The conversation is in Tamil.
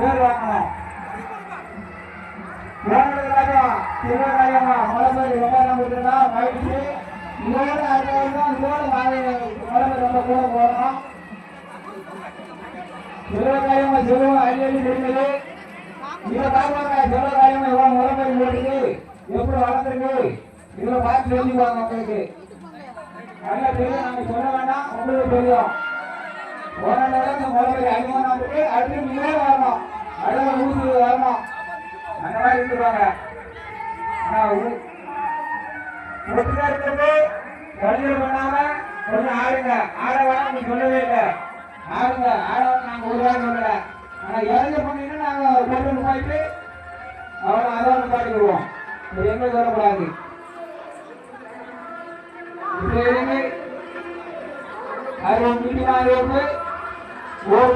பேர் வாங்கணும் போனதுக்காக சிவகாரியமா மலைப்பேர் ரொம்ப நம்பிட்டுனா இதோட இதோட ரொம்ப கூட போகணும் சிவகாரியமா சிவம் அள்ளி அள்ளி இதை பார்ப்பாங்க சிவகாரியமா இவ்வளவு மலைப்பேர் முடிஞ்சது எப்படி வளர்ந்துருக்கு? இதுல பார்த்து தெரிஞ்சுக்குவாங்க உங்களுக்கு நல்லா தெரியும் நாங்க சொல்ல வேண்டாம். உங்களுக்கு தெரியும். இருக்கு. அடுத்து அந்த மாதிரி இருந்துருவாங்க ஆனா உ- ஒட்டுக்கா இருக்கிறது வழிகள் பண்ணாம கொஞ்சம் ஆடுங்க. ஆட வேணாம் சொல்லவே இல்லை. ஆடுங்க. ஆட நாங்க ஒரு வாரம் சொல்லல. ஆனா இறங்க பண்ணீங்கன்னா நாங்க பொருள் போயிட்டு அவனை அதை பாட்டுக்குருவோம் இது எங்க சொல்லக்கூடாது இப்போ இருங்க மீட்டிங் ஆகிருக்கு ஒரு